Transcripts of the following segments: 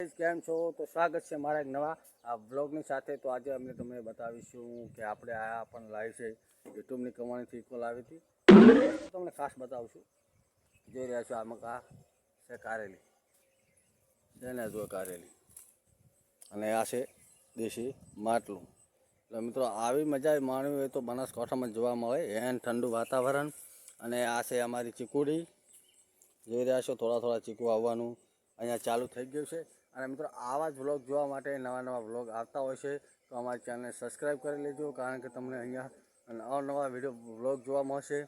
કેમ છો? તો સ્વાગત છે મારા એક નવા આ બ્લોગની સાથે. તો આજે અમે તમને બતાવીશું કે આપણે આ પણ લાવી છે. યુટ્યુબની કમાણીથી ઇક્વલ આવી હતી. તમને ખાસ બતાવશું. જોઈ રહ્યા છો આ મકા છે કારેલી. છે ને જો કારેલી. અને આ છે દેશી માટલું. એટલે મિત્રો, આવી મજા માણવી હોય તો બનાસકાંઠામાં જોવા મળે. એન ઠંડુ વાતાવરણ. અને આ છે અમારી ચીકુડી. જોઈ રહ્યા છો, થોડા થોડા ચીકુ આવવાનું. અહીંયા ચાલુ થઈ ગયું છે. અને મિત્રો, આવા જ વ્લોગ જોવા માટે નવા નવા વ્લોગ આવતા હોય છે, તો અમારી ચેનલને સબસ્ક્રાઈબ કરી લેજો, કારણ કે તમને અહીંયા નવા નવા વીડિયો વ્લોગ જોવા મળશે.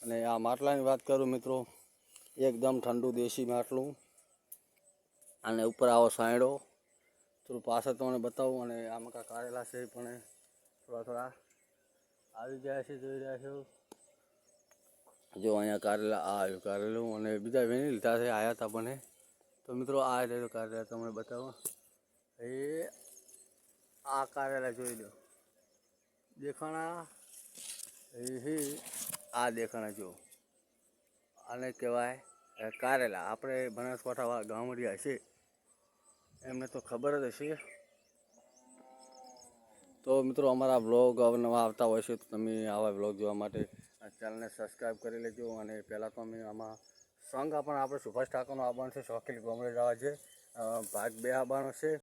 અને આ માટલાની વાત કરું મિત્રો, એકદમ ઠંડુ દેશી માટલું. અને ઉપર આવો સાયડો. થોડું પાછળ તમને બતાવું, અને આમાં કાં કારેલા છે પણ થોડા થોડા આવી ગયા છે, જોઈ રહ્યા છો. જો અહીંયા કારેલા આ આવ્યું કારેલું અને બીજા વેણી લીધા છે આવ્યા હતા પણ. તો મિત્રો, આ રહ્યો કાર્યાલય તમને બતાવો. એ આ કારેલા જોઈ લો. દેખાણા એ આ દેખાણા જો આને કહેવાય કારેલા આપણે બનાસકાંઠા ગામડિયા છે એમને તો ખબર જ હશે. તો મિત્રો, અમારા બ્લોગ નવા આવતા હોય છે, તો તમે આવા બ્લોગ જોવા માટે ચેનલને સબસ્ક્રાઈબ કરી લેજો. અને પહેલાં તો અમે આમાં સોંગ પણ આપણે સુભાષ ઠાકોરનો આવવાનો છે શોખીલ ગોમડે જવા છે. ભાગ બે આવવાનો છે